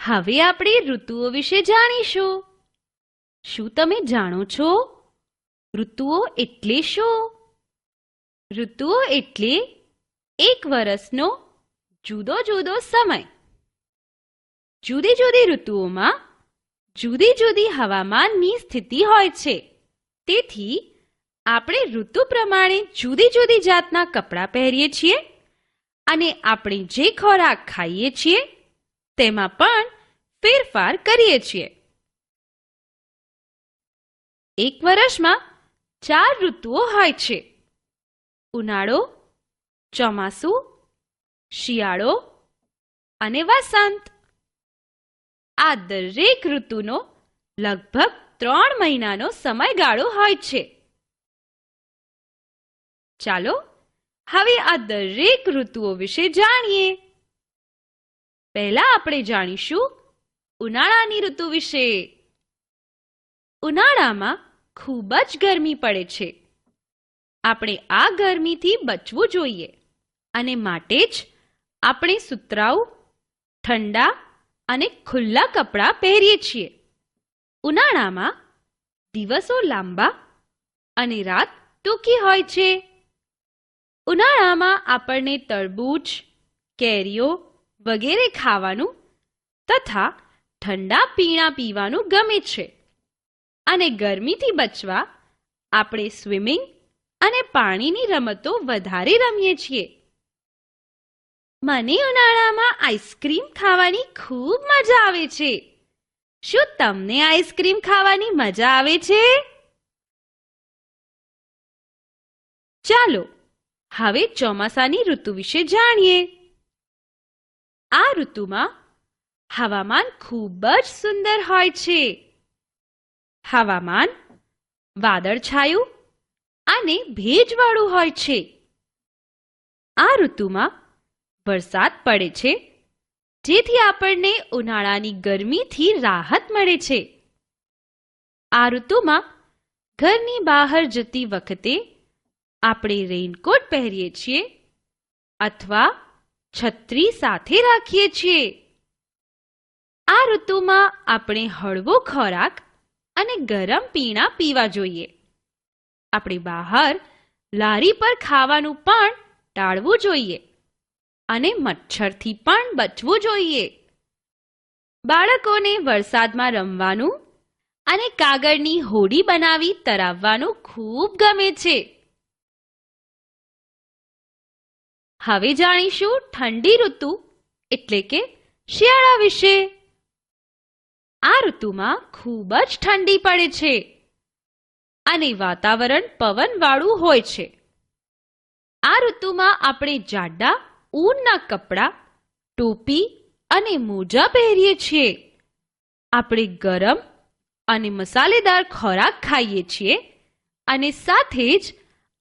હવે આપણે ઋતુઓ વિશે જાણીશું. શું તમે જાણો છો? ઋતુઓ એટલે શું? ઋતુઓ એટલે એક વર્ષનો જુદો જુદો સમય. જુદી જુદી ઋતુઓમાં જુદી જુદી હવામાનની સ્થિતિ હોય છે. તેથી આપણે ઋતુ પ્રમાણે જુદી જુદી જાતના કપડાં પહેરીએ છીએ અને આપણે જે ખોરાક ખાઈએ છીએ, તેમાં પણ ફેરફાર કરીએ છીએ. એક વર્ષમાં ચાર ઋતુઓ હોય છે. ઉનાળો, ચોમાસું, શિયાળો અને વસંત. આ દરેક ઋતુનો લગભગ ત્રણ મહિનાનો સમયગાળો હોય છે. ચાલો હવે આ દરેક ઋતુઓ વિશે જાણીએ. પહેલા આપણે જાણીશું ઉનાળાની ઋતુ વિશે. ઉનાળામાં ખૂબ જ ગરમી પડે છે. આપણે આ ગરમીથી બચવું જોઈએ અને માટે જ આપણે સુતરાઉ, ઠંડા અને ખુલ્લા કપડાં પહેરીએ છીએ. ઉનાળામાં દિવસો લાંબા અને રાત ટૂંકી હોય છે. ઉનાળામાં આપણને તરબૂચ, કેરીઓ વગેરે ખાવાનું તથા ઠંડા પીણા પીવાનું ગમે છે. અને ગરમીથી બચવા આપણે સ્વિમિંગ અને પાણીની રમતો વધારે રમીએ છીએ. મને ઉનાળામાં આઈસ્ક્રીમ ખાવાની ખૂબ મજા આવે છે. શું તમને આઈસ્ક્રીમ ખાવાની મજા આવે છે? ચાલો હવે ચોમાસાની ઋતુ વિશે જાણીએ. આ ઋતુમાં હવામાન ખૂબ જ સુંદર હોય છે. હવામાન વાદળછાયું અને ભેજવાળું હોય છે. આ ઋતુમાં વરસાદ પડે છે, જેથી આપણને ઉનાળાની ગરમીથી રાહત મળે છે. આ ઋતુમાં ઘરની બહાર જતી વખતે આપણે રેઇનકોટ પહેરીએ છીએ અથવા છત્રી સાથે રાખીએ છીએ. આ ઋતુમાં આપણે હળવો ખોરાક અને ગરમ પીણા પીવા જોઈએ. આપણે બહાર લારી પર ખાવાનું પણ ટાળવું જોઈએ અને મચ્છરથી પણ બચવું જોઈએ. બાળકોને વરસાદમાં રમવાનું અને કાગળની હોડી બનાવી તરાવવાનું ખૂબ ગમે છે. હવે જાણીશું ઠંડી ઋતુ એટલે કે શિયાળા વિશે. આ ઋતુમાં ખૂબ જ ઠંડી પડે છે અને વાતાવરણ પવનવાળું હોય છે. આ ઋતુમાં આપણે જાડા, ઊનના કપડાં, ટોપી અને મોજા પહેરીએ છીએ. આપણે ગરમ અને મસાલેદાર ખોરાક ખાઈએ છીએ અને સાથે જ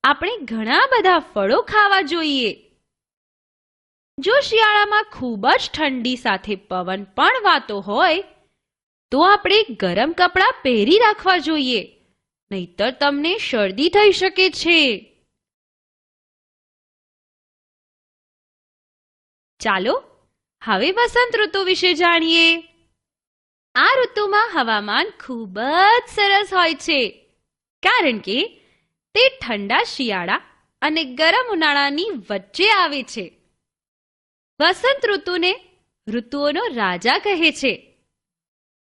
આપણે ઘણા બધા ફળો ખાવા જોઈએ. જો શિયાળામાં ખૂબ જ ઠંડી સાથે પવન પણ વાતો હોય, તો આપણે ગરમ કપડાં પહેરી રાખવા જોઈએ, નહીતર તમને શરદી થઈ શકે છે. ચાલો, હવે વસંત ઋતુ વિશે જાણીએ. આ ઋતુમાં હવામાન ખૂબ જ સરસ હોય છે, કારણ કે તે ઠંડા શિયાળા અને ગરમ ઉનાળાની વચ્ચે આવે છે. વસંત ઋતુને ઋતુઓનો રાજા કહે છે.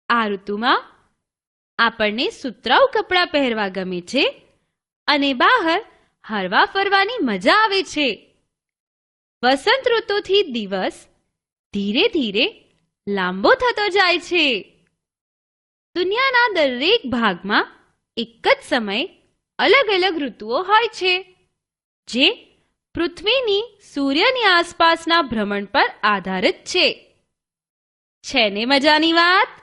આ ઋતુમાં આપણને સુતરાઉ કપડાં પહેરવા ગમે છે અને બહાર હરવા ફરવાની મજા આવે છે. વસંત ઋતુથી દિવસ ધીરે ધીરે લાંબો થતો જાય છે. દુનિયાના દરેક ભાગમાં એક જ સમયે અલગ અલગ ઋતુઓ હોય છે, જે પૃથ્વીની સૂર્યની આસપાસના ભ્રમણ પર આધારિત છે. છે ને મજાની વાત?